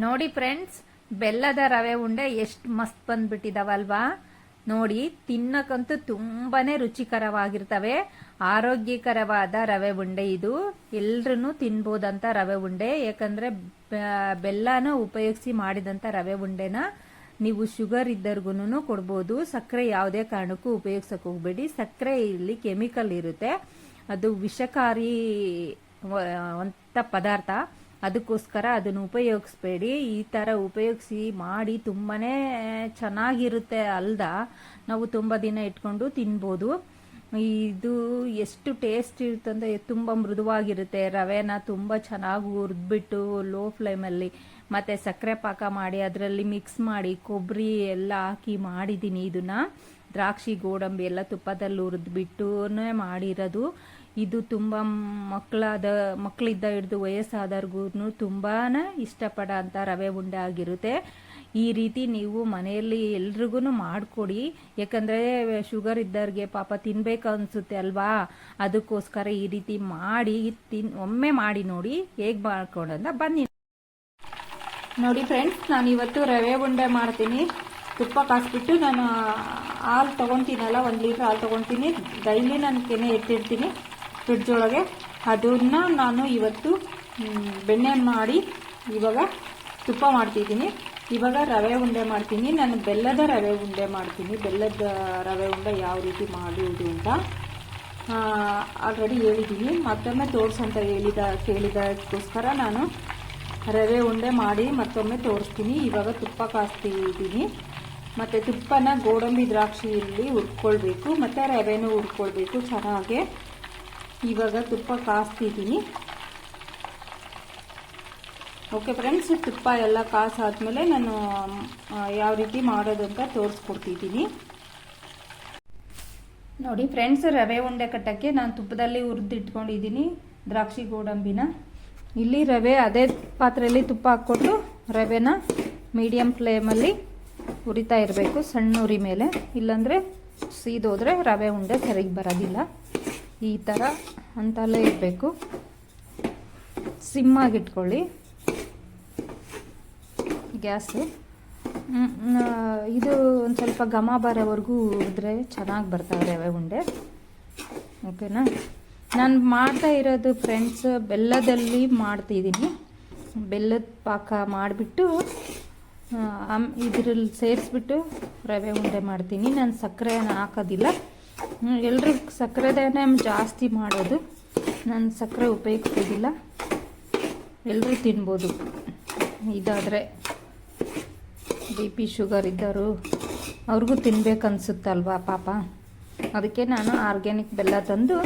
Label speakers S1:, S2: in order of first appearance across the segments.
S1: ನೋಡಿ ಫ್ರೆಂಡ್ಸ್, ಬೆಲ್ಲದ ರವೆ ಉಂಡೆ ಎಷ್ಟು ಮಸ್ತ್ ಬಂದ್ಬಿಟ್ಟಿದಾವಲ್ವಾ? ನೋಡಿ ತಿನ್ನಕ್ಕಂತೂ ತುಂಬಾನೇ ರುಚಿಕರವಾಗಿರ್ತವೆ. ಆರೋಗ್ಯಕರವಾದ ರವೆ ಉಂಡೆ ಇದು. ಎಲ್ರೂ ತಿನ್ಬೋದಂತ ರವೆ ಉಂಡೆ. ಯಾಕಂದ್ರೆ ಬೆಲ್ಲನ ಉಪಯೋಗಿಸಿ ಮಾಡಿದಂತ ರವೆ ಉಂಡೆನ ನೀವು ಶುಗರ್ ಇದ್ದರ್ಗುನು ಕೊಡ್ಬೋದು. ಸಕ್ಕರೆ ಯಾವುದೇ ಕಾರಣಕ್ಕೂ ಉಪಯೋಗಿಸಕ್ ಹೋಗ್ಬೇಡಿ. ಸಕ್ಕರೆ ಇಲ್ಲಿ ಕೆಮಿಕಲ್ ಇರುತ್ತೆ. ಅದು ವಿಷಕಾರಿ ಅಂತ ಪದಾರ್ಥ. ಅದಕ್ಕೋಸ್ಕರ ಅದನ್ನು ಉಪಯೋಗಿಸ್ಬೇಡಿ. ಈ ಥರ ಉಪಯೋಗಿಸಿ ಮಾಡಿ ತುಂಬಾ ಚೆನ್ನಾಗಿರುತ್ತೆ ಅಲ್ದ. ನಾವು ತುಂಬ ದಿನ ಇಟ್ಕೊಂಡು ತಿನ್ಬೋದು. ಇದು ಎಷ್ಟು ಟೇಸ್ಟ್ ಇರುತ್ತಂದ್ರೆ ತುಂಬ ಮೃದುವಾಗಿರುತ್ತೆ. ರವೆನ ತುಂಬ ಚೆನ್ನಾಗಿ ಹುರಿದ್ಬಿಟ್ಟು ಲೋ ಫ್ಲೇಮಲ್ಲಿ ಮತ್ತು ಸಕ್ಕರೆ ಪಾಕ ಮಾಡಿ ಅದರಲ್ಲಿ ಮಿಕ್ಸ್ ಮಾಡಿ ಕೊಬ್ಬರಿ ಎಲ್ಲ ಹಾಕಿ ಮಾಡಿದ್ದೀನಿ ಇದನ್ನ. ದ್ರಾಕ್ಷಿ, ಗೋಡಂಬಿ ಎಲ್ಲ ತುಪ್ಪದಲ್ಲಿ ಹುರಿದ್ಬಿಟ್ಟುನೇ ಮಾಡಿರೋದು. ಇದು ತುಂಬ ಮಕ್ಕಳಾದ ಮಕ್ಕಳಿದ್ದ ಹಿಡಿದು ವಯಸ್ಸಾದವ್ರಿಗೂ ತುಂಬಾ ಇಷ್ಟಪಡೋಂಥ ರವೆ ಉಂಡೆ ಆಗಿರುತ್ತೆ. ಈ ರೀತಿ ನೀವು ಮನೆಯಲ್ಲಿ ಎಲ್ರಿಗೂ ಮಾಡಿಕೊಡಿ. ಯಾಕಂದರೆ ಶುಗರ್ ಇದ್ದವ್ರಿಗೆ ಪಾಪ ತಿನ್ಬೇಕು ಅನಿಸುತ್ತೆ ಅಲ್ವಾ? ಅದಕ್ಕೋಸ್ಕರ ಈ ರೀತಿ ಮಾಡಿ, ತಿನ್, ಒಮ್ಮೆ ಮಾಡಿ ನೋಡಿ, ಹೇಗೆ ಮಾಡ್ಕೊಂಡಂತ ಬನ್ನಿ. ನೋಡಿ ಫ್ರೆಂಡ್ಸ್ ನಾನು ಇವತ್ತು ರವೆ ಉಂಡೆ ಮಾಡ್ತೀನಿ. ತುಪ್ಪ ಕಾಸ್ಬಿಟ್ಟು ನಾನು ಹಾಲು ತೊಗೊತೀನಲ್ಲ ಒಂದು ಲೀಟ್ರ್ ಹಾಲು ತೊಗೊತೀನಿ ಡೈಲಿ ನಾನು ಕೆನೆ ಎತ್ತಿರ್ತೀನಿ ಫ್ರಿಡ್ಜ್ ಒಳಗೆ. ಅದನ್ನ ನಾನು ಇವತ್ತು ಬೆಣ್ಣೆ ಮಾಡಿ ಇವಾಗ ತುಪ್ಪ ಮಾಡ್ತಿದ್ದೀನಿ. ಇವಾಗ ರವೆ ಉಂಡೆ ಮಾಡ್ತೀನಿ. ನಾನು ಬೆಲ್ಲದ ರವೆ ಉಂಡೆ ಮಾಡ್ತೀನಿ. ಬೆಲ್ಲದ ರವೆ ಉಂಡೆ ಯಾವ ರೀತಿ ಮಾಡುವುದು ಅಂತ ಆಲ್ರೆಡಿ ಹೇಳಿದ್ದೀನಿ. ಮತ್ತೊಮ್ಮೆ ತೋರಿಸಂತ ಹೇಳಿದ, ಕೇಳಿದಕ್ಕೋಸ್ಕರ ನಾನು ರವೆ ಉಂಡೆ ಮಾಡಿ ಮತ್ತೊಮ್ಮೆ ತೋರಿಸ್ತೀನಿ. ಇವಾಗ ತುಪ್ಪ ಕಾಸ್ತಿದ್ದೀನಿ. ಮತ್ತು ತುಪ್ಪನ ಗೋಡಂಬಿ ದ್ರಾಕ್ಷಿಯಲ್ಲಿ ಹುರ್ಕೊಳ್ಬೇಕು. ಮತ್ತು ರವೆನೂ ಹುರ್ಕೊಳ್ಬೇಕು ಚೆನ್ನಾಗೆ. ಇವಾಗ ತುಪ್ಪ ಕಾಸ್ತಿದ್ದೀನಿ. ಓಕೆ ಫ್ರೆಂಡ್ಸ್ ತುಪ್ಪ ಎಲ್ಲ ಕಾಸಾದ್ಮೇಲೆ ನಾನು ಯಾವ ರೀತಿ ಮಾಡೋದು ಅಂತ ತೋರಿಸ್ಕೊಡ್ತಿದ್ದೀನಿ. ನೋಡಿ ಫ್ರೆಂಡ್ಸ್ ರವೆ ಉಂಡೆ ಕಟ್ಟಕ್ಕೆ ನಾನು ತುಪ್ಪದಲ್ಲಿ ಹುರಿದಿಟ್ಕೊಂಡಿದ್ದೀನಿ ದ್ರಾಕ್ಷಿ ಗೋಡಂಬಿನ. ಇಲ್ಲಿ ರವೆ ಅದೇ ಪಾತ್ರೆಯಲ್ಲಿ ತುಪ್ಪ ಹಾಕ್ಕೊಟ್ಟು ರವೆನ ಮೀಡಿಯಂ ಫ್ಲೇಮಲ್ಲಿ ಉರಿತಾ ಇರಬೇಕು, ಸಣ್ಣ ಉರಿ ಮೇಲೆ. ಇಲ್ಲಾಂದರೆ ಸೀದೋದ್ರೆ ರವೆ ಉಂಡೆ ಸರಿಗೆ ಬರೋದಿಲ್ಲ. ಈ ಥರ ಅಂತಲೇ ಇರಬೇಕು. ಸಿಮ್ಮಾಗಿಟ್ಕೊಳ್ಳಿ ಗ್ಯಾಸು. ಇದು ಒಂದು ಸ್ವಲ್ಪ ಘಮ ಬರೋವರೆಗೂ ಹುರಿದ್ರೆ ಚೆನ್ನಾಗಿ ಬರ್ತಾವೆ ರವೆ ಉಂಡೆ. ಓಕೆನಾ? ನಾನು ಮಾಡ್ತಾ ಇರೋದು ಫ್ರೆಂಡ್ಸ್ ಬೆಲ್ಲದಲ್ಲಿ ಮಾಡ್ತಿದ್ದೀನಿ. ಬೆಲ್ಲದ ಪಾಕ ಮಾಡಿಬಿಟ್ಟು ಇದ್ರಲ್ಲಿ ಸೇರಿಸ್ಬಿಟ್ಟು ರವೆ ಉಂಡೆ ಮಾಡ್ತೀನಿ. ನಾನು ಸಕ್ಕರೆ ಹಾಕೋದಿಲ್ಲ. ಎಲ್ಲರೂ ಸಕ್ಕರೆದೇನೆ ಜಾಸ್ತಿ ಮಾಡೋದು. ನಾನು ಸಕ್ಕರೆ ಉಪಯೋಗಿಸೋದಿಲ್ಲ. ಎಲ್ಲರೂ ತಿನ್ಬೋದು. ಇದಾದರೆ ಬಿ ಪಿ ಶುಗರ್ ಇದ್ದವರು ಅವ್ರಿಗೂ ತಿನ್ಬೇಕನ್ಸುತ್ತಲ್ವಾ ಪಾಪ. ಅದಕ್ಕೆ ನಾನು ಆರ್ಗ್ಯಾನಿಕ್ ಬೆಲ್ಲ ತಂದು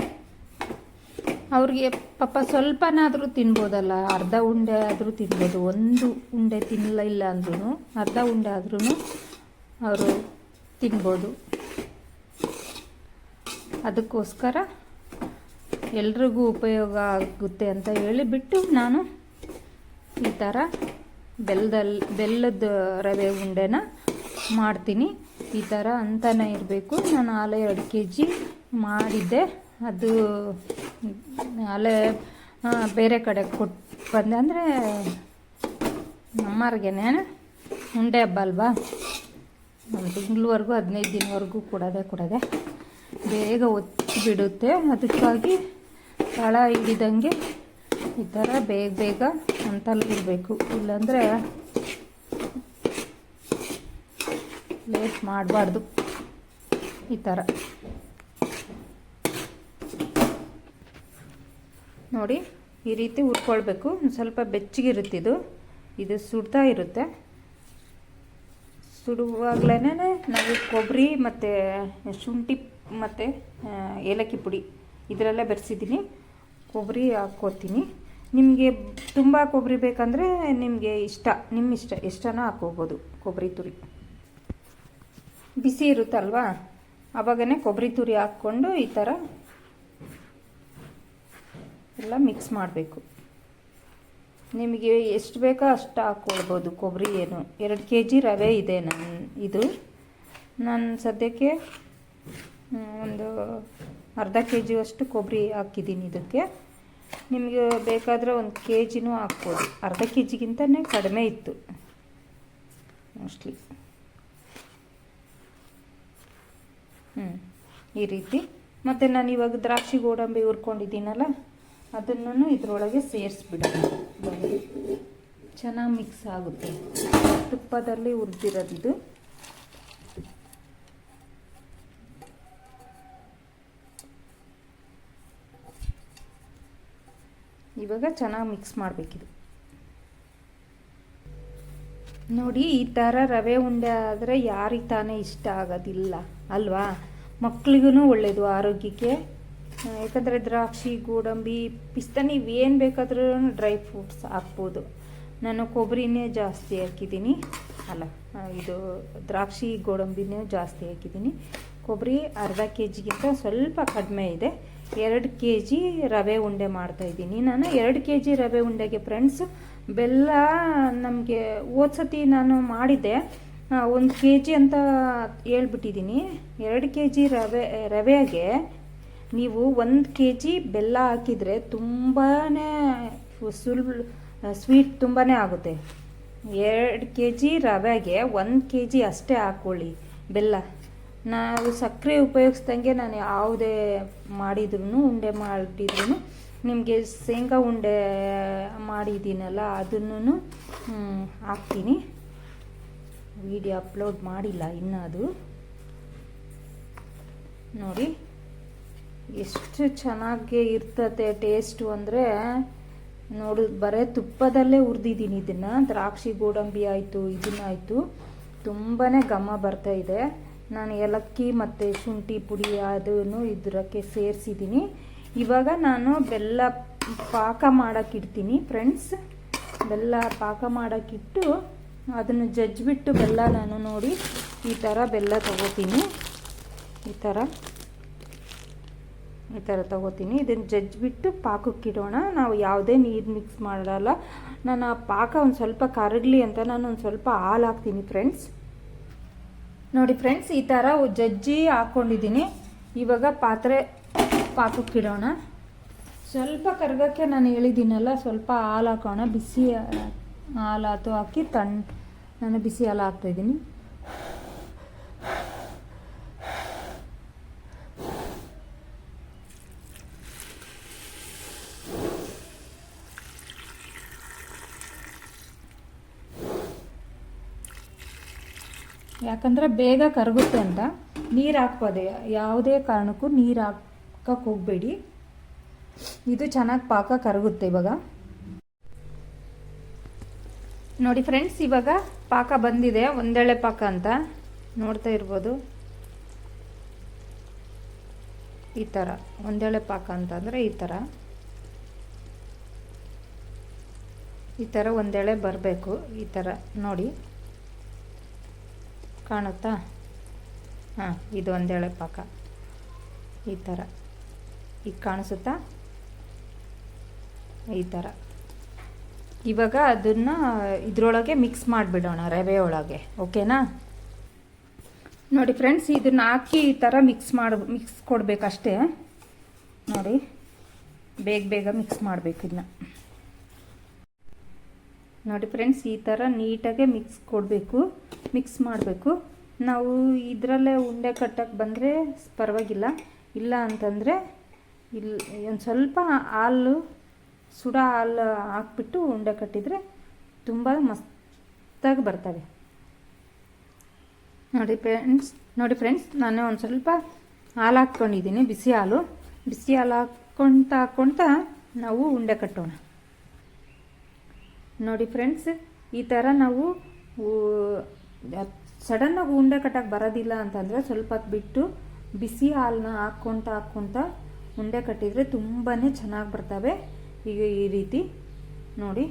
S1: ಅವ್ರಿಗೆ ಪಾಪ ಸ್ವಲ್ಪನಾದರೂ ತಿನ್ಬೋದಲ್ಲ, ಅರ್ಧ ಉಂಡೆ ಆದರೂ ತಿನ್ಬೋದು, ಒಂದು ಉಂಡೆ ತಿನ್ನಲಿಲ್ಲ ಅಂದ್ರೂ ಅರ್ಧ ಉಂಡೆ ಆದ್ರೂ ಅವರು ತಿನ್ಬೋದು. ಅದಕ್ಕೋಸ್ಕರ ಎಲ್ರಿಗೂ ಉಪಯೋಗ ಆಗುತ್ತೆ ಅಂತ ಹೇಳಿಬಿಟ್ಟು ನಾನು ಈ ಥರ ಬೆಲ್ಲದಲ್ಲಿ ಬೆಲ್ಲದ ರವೆ ಉಂಡೆನ ಮಾಡ್ತೀನಿ. ಈ ಥರ ಅಂತಾನೆ ಇರಬೇಕು. ನಾನು ಆಲೆ ಎರಡು ಕೆ ಜಿ ಮಾಡಿದ್ದೆ. ಅದು ಆ, ಬೇರೆ ಕಡೆ ಕೊಟ್ಟು ಬಂದೆ. ಅಂದರೆ ನಮ್ಮವ್ರಿಗೇನೆ ಉಂಡೆ ಹಬ್ಬ ಅಲ್ವಾ? ಒಂದು ತಿಂಗಳವರೆಗೂ ಹದಿನೈದು ದಿನವರೆಗೂ ಕೊಡೋದೆ ಕೊಡೋದೆ. ಬೇಗ ಒತ್ತಿ ಬಿಡುತ್ತೆ ಅದಕ್ಕಾಗಿ ತಳ ಹಿಡಿದಂಗೆ ಈ ಥರ ಬೇಗ ಬೇಗ ಅಂತಲ್ಲಿ ಇರಬೇಕು. ಇಲ್ಲಾಂದರೆ ಲೇಟ್ ಮಾಡಬಾರ್ದು. ಈ ಥರ. ನೋಡಿ, ಈ ರೀತಿ ಹುರ್ಕೊಳ್ಬೇಕು ಸ್ವಲ್ಪ ಬೆಚ್ಚಗಿರುತ್ತೆ ಇದು. ಇದು ಸುಡ್ತಾ ಇರುತ್ತೆ. ಸುಡುವಾಗಲೇ ನಾವು ಕೊಬ್ಬರಿ ಮತ್ತು ಶುಂಠಿ ಮತ್ತು ಏಲಕ್ಕಿ ಪುಡಿ ಇದರಲ್ಲೇ ಬೆರೆಸಿದ್ದೀನಿ. ಕೊಬ್ಬರಿ ಹಾಕ್ಕೋತೀನಿ ನಿಮಗೆ ತುಂಬ ಕೊಬ್ಬರಿ ಬೇಕಂದರೆ ನಿಮಗೆ ಇಷ್ಟ ನಿಮ್ಮ ಇಷ್ಟ ಎಷ್ಟನ ಹಾಕ್ಕೋಬೋದು ಕೊಬ್ಬರಿ ತುರಿ. ಬಿಸಿ ಇರುತ್ತಲ್ವಾ? ಆವಾಗನೇ ಕೊಬ್ಬರಿ ತುರಿ ಹಾಕ್ಕೊಂಡು ಈ ಥರ ಎಲ್ಲ ಮಿಕ್ಸ್ ಮಾಡಬೇಕು. ನಿಮಗೆ ಎಷ್ಟು ಬೇಕೋ ಅಷ್ಟು ಹಾಕ್ಕೊಳ್ಬೋದು. ಕೊಬ್ಬರಿ ಏನು? ಎರಡು ಕೆ ಜಿ ರವೆ ಇದೆ ನನ್ನ ಇದು. ನಾನು ಸದ್ಯಕ್ಕೆ ಒಂದು ಅರ್ಧ ಕೆ ಜಿಯಷ್ಟು ಕೊಬ್ಬರಿ ಹಾಕಿದ್ದೀನಿ ಇದಕ್ಕೆ. ನಿಮಗೆ ಬೇಕಾದರೆ ಒಂದು ಕೆ ಜಿನೂ ಹಾಕ್ಬೋದು. ಅರ್ಧ ಕೆ ಜಿಗಿಂತನೇ ಕಡಿಮೆ ಇತ್ತು. ಮೋಸ್ಟ್ಲಿ ಹ್ಞೂ ಈ ರೀತಿ. ಮತ್ತು ನಾನು ಇವಾಗ ದ್ರಾಕ್ಷಿ ಗೋಡಂಬಿ ಹುರ್ಕೊಂಡಿದ್ದೀನಲ್ಲ? ಅದನ್ನು ಇದರೊಳಗೆ ಸೇರಿಸ್ಬಿಡೋಣ. ಚೆನ್ನಾಗಿ ಮಿಕ್ಸ್ ಆಗುತ್ತೆ. ತುಪ್ಪದಲ್ಲಿ ಉರಿದಿರೋದು ಇವಾಗ ಚೆನ್ನಾಗಿ ಮಿಕ್ಸ್ ಮಾಡಬೇಕಿದು. ನೋಡಿ, ಈ ಥರ ರವೆ ಉಂಡೆ ಆದರೆ ಯಾರಿಗೆ ತಾನೇ ಇಷ್ಟ ಆಗೋದಿಲ್ಲ, ಅಲ್ವಾ? ಮಕ್ಳಿಗೂ ಒಳ್ಳೆಯದು ಆರೋಗ್ಯಕ್ಕೆ ಯಾಕಂದರೆ ದ್ರಾಕ್ಷಿ, ಗೋಡಂಬಿ, ಪಿಸ್ತಾ, ನೀವು ಏನು ಬೇಕಾದ್ರೂ ಡ್ರೈ ಫ್ರೂಟ್ಸ್ ಹಾಕ್ಬೋದು. ನಾನು ಕೊಬ್ಬರಿನೇ ಜಾಸ್ತಿ ಹಾಕಿದ್ದೀನಿ. ಅಲ್ಲ ಇದು ದ್ರಾಕ್ಷಿ, ಗೋಡಂಬಿನೇ ಜಾಸ್ತಿ ಹಾಕಿದ್ದೀನಿ. ಕೊಬ್ಬರಿ ಅರ್ಧ ಕೆ ಜಿಗಿಂತ ಸ್ವಲ್ಪ ಕಡಿಮೆ ಇದೆ. ಎರಡು ಕೆ ಜಿ ರವೆ ಉಂಡೆ ಮಾಡ್ತಾಯಿದ್ದೀನಿ ನಾನು ಎರಡು ಕೆ ಜಿ ರವೆ ಉಂಡೆಗೆ ಫ್ರೆಂಡ್ಸ್, ಬೆಲ್ಲ ನಮಗೆ ಸತಿ ನಾನು ಮಾಡಿದ್ದೆ. ಒಂದು ಕೆ ಜಿ ಅಂತ ಹೇಳ್ಬಿಟ್ಟಿದ್ದೀನಿ. ಎರಡು ಕೆ ಜಿ ರವೆ, ರವೆಗೆ ನೀವು ಒಂದು ಕೆ ಜಿ ಬೆಲ್ಲ ಹಾಕಿದರೆ ತುಂಬಾ ಸುಲ್ ಸ್ವೀಟ್ ತುಂಬಾ ಆಗುತ್ತೆ. ಎರಡು ಕೆ ಜಿ ರವೆಗೆ ಒಂದು ಕೆ ಜಿ ಅಷ್ಟೇ ಹಾಕ್ಕೊಳ್ಳಿ ಬೆಲ್ಲ. ನಾವು ಸಕ್ಕರೆ ಉಪಯೋಗಿಸ್ದಂಗೆ ನಾನು ಯಾವುದೇ ಮಾಡಿದ್ರು ಉಂಡೆ ಮಾಡಿದ್ರು ನಿಮಗೆ ಶೇಂಗಾ ಉಂಡೆ ಮಾಡಿದ್ದೀನಲ್ಲ ಅದನ್ನು ಹಾಕ್ತೀನಿ. ವಿಡಿಯೋ ಅಪ್ಲೋಡ್ ಮಾಡಿಲ್ಲ ಇನ್ನೂ ಅದು. ನೋಡಿ. ಎಷ್ಟು ಚೆನ್ನಾಗಿ ಇರ್ತದೆ ಟೇಸ್ಟು ಅಂದರೆ. ನೋಡು, ಬರೀ ತುಪ್ಪದಲ್ಲೇ ಉರಿದಿದ್ದೀನಿ ಇದನ್ನು. ದ್ರಾಕ್ಷಿ ಗೋಡಂಬಿ ಆಯಿತು ಇದನ್ನಾಯಿತು ತುಂಬಾ ಘಮ ಬರ್ತಾ ಇದೆ. ನಾನು ಏಲಕ್ಕಿ ಮತ್ತು ಶುಂಠಿ ಪುಡಿ ಅದನ್ನು ಇದಕ್ಕೆ ಸೇರಿಸಿದ್ದೀನಿ. ಇವಾಗ ನಾನು ಬೆಲ್ಲ ಪಾಕ ಮಾಡೋಕ್ಕಿಡ್ತೀನಿ ಫ್ರೆಂಡ್ಸ್ ಬೆಲ್ಲ ಪಾಕ ಮಾಡೋಕ್ಕಿಟ್ಟು ಅದನ್ನು ಜಜ್ಜಿಬಿಟ್ಟು ಬೆಲ್ಲ ನಾನು ನೋಡಿ ಈ ಥರ ಬೆಲ್ಲ ತಗೋತೀನಿ. ಈ ಥರ. ಈ ಥರ ತಗೋತೀನಿ. ಇದನ್ನು ಜಜ್ಜಿಬಿಟ್ಟು ಪಾಕಕ್ಕಿಡೋಣ ನಾವು ಯಾವುದೇ ನೀರು ಮಿಕ್ಸ್ ಮಾಡಲ್ಲ. ನಾನು ಆ ಪಾಕ ಒಂದು ಸ್ವಲ್ಪ ಕರಗಲಿ ಅಂತ ನಾನು ಒಂದು ಸ್ವಲ್ಪ ಹಾಲು ಹಾಕ್ತೀನಿ ಫ್ರೆಂಡ್ಸ್ ನೋಡಿ ಫ್ರೆಂಡ್ಸ್ ಈ ಥರ ಜಜ್ಜಿ ಹಾಕ್ಕೊಂಡಿದ್ದೀನಿ ಇವಾಗ ಪಾತ್ರೆ ಪಾಕಕ್ಕಿಡೋಣ ಸ್ವಲ್ಪ ಕರ್ಗೋಕ್ಕೆ ನಾನು ಹೇಳಿದ್ದೀನಲ್ಲ, ಸ್ವಲ್ಪ ಹಾಲು ಹಾಕೋಣ. ಬಿಸಿ ಹಾಲು ಹಾಕಿ ತಣ್ಣ ನಾನು ಬಿಸಿ ಹಾಲು ಹಾಕ್ತಾಯಿದ್ದೀನಿ ಯಾಕಂದರೆ ಬೇಗ ಕರಗುತ್ತೆ ಅಂತ. ನೀರು ಹಾಕ್ಬೋದೆ? ಯಾವುದೇ ಕಾರಣಕ್ಕೂ ನೀರು ಹಾಕಕ್ಕೆ ಹೋಗಬೇಡಿ. ಇದು ಚೆನ್ನಾಗಿ ಪಾಕ ಕರಗುತ್ತೆ ಇವಾಗ. ನೋಡಿ ಫ್ರೆಂಡ್ಸ್ ಇವಾಗ ಪಾಕ ಬಂದಿದೆ. ಒಂದೆಳೆ ಪಾಕ ಅಂತ ನೋಡ್ತಾ ಇರ್ಬೋದು. ಈ ಥರ ಒಂದೆಳೆ ಪಾಕ ಅಂತಂದರೆ ಈ ಥರ ಈ ಥರ ಒಂದೆಳೆ ಬರಬೇಕು, ಈ ಥರ ನೋಡಿ. ಕಾಣುತ್ತಾ? ಹಾಂ, ಇದು ಒಂದೇಳೆ ಪಾಕ. ಈ ಥರ ಈಗ ಕಾಣಿಸುತ್ತಾ? ಈ ಥರ ಇವಾಗ ಅದನ್ನು ಇದರೊಳಗೆ ಮಿಕ್ಸ್ ಮಾಡಿಬಿಡೋಣ ರವೆ ಒಳಗೆ ಓಕೆನಾ? ನೋಡಿ ಫ್ರೆಂಡ್ಸ್ ಇದನ್ನು ಹಾಕಿ ಈ ಥರ ಮಿಕ್ಸ್ ಮಾಡಿ ಮಿಕ್ಸ್ ಕೊಡಬೇಕಷ್ಟೇ. ನೋಡಿ, ಬೇಗ ಬೇಗ ಮಿಕ್ಸ್ ಮಾಡಬೇಕು ಇದನ್ನ ನೋಡಿ ಫ್ರೆಂಡ್ಸ್ ಈ ಥರ ನೀಟಾಗೆ ಮಿಕ್ಸ್ ಕೊಡಬೇಕು ಮಿಕ್ಸ್ ಮಾಡಬೇಕು. ನಾವು ಇದರಲ್ಲೇ ಉಂಡೆ ಕಟ್ಟಕ್ಕೆ ಬಂದರೆ ಪರವಾಗಿಲ್ಲ. ಇಲ್ಲ ಅಂತಂದರೆ ಇಲ್ಲಿ ಒಂದು ಸ್ವಲ್ಪ ಹಾಲು, ಸುಡ ಹಾಲು ಹಾಕ್ಬಿಟ್ಟು ಉಂಡೆ ಕಟ್ಟಿದರೆ ತುಂಬ ಮಸ್ತಾಗಿ ಬರ್ತವೆ. ನೋಡಿ ಫ್ರೆಂಡ್ಸ್ ನೋಡಿ ಫ್ರೆಂಡ್ಸ್ ನಾನು ಒಂದು ಸ್ವಲ್ಪ ಹಾಲು ಹಾಕ್ಕೊಂಡಿದ್ದೀನಿ, ಬಿಸಿ ಹಾಲು. ಬಿಸಿ ಹಾಲು ಹಾಕ್ಕೊಳ್ತಾ ಹಾಕ್ಕೊಳ್ತಾ ನಾವು ಉಂಡೆ ಕಟ್ಟೋಣ. ನೋಡಿ ಫ್ರೆಂಡ್ಸ್ ಈ ಥರ ನಾವು ಸಡನ್ನಾಗಿ ಉಂಡೆ ಕಟ್ಟಕ್ಕೆ ಬರೋದಿಲ್ಲ ಅಂತಂದರೆ ಸ್ವಲ್ಪ ಬಿಟ್ಟು ಬಿಸಿ ಹಾಲನ್ನ ಹಾಕ್ಕೊತ ಹಾಕ್ಕೊತ ಉಂಡೆ ಕಟ್ಟಿದರೆ ತುಂಬಾ ಚೆನ್ನಾಗಿ ಬರ್ತವೆ. ಈಗ ಈ ರೀತಿ. ನೋಡಿ.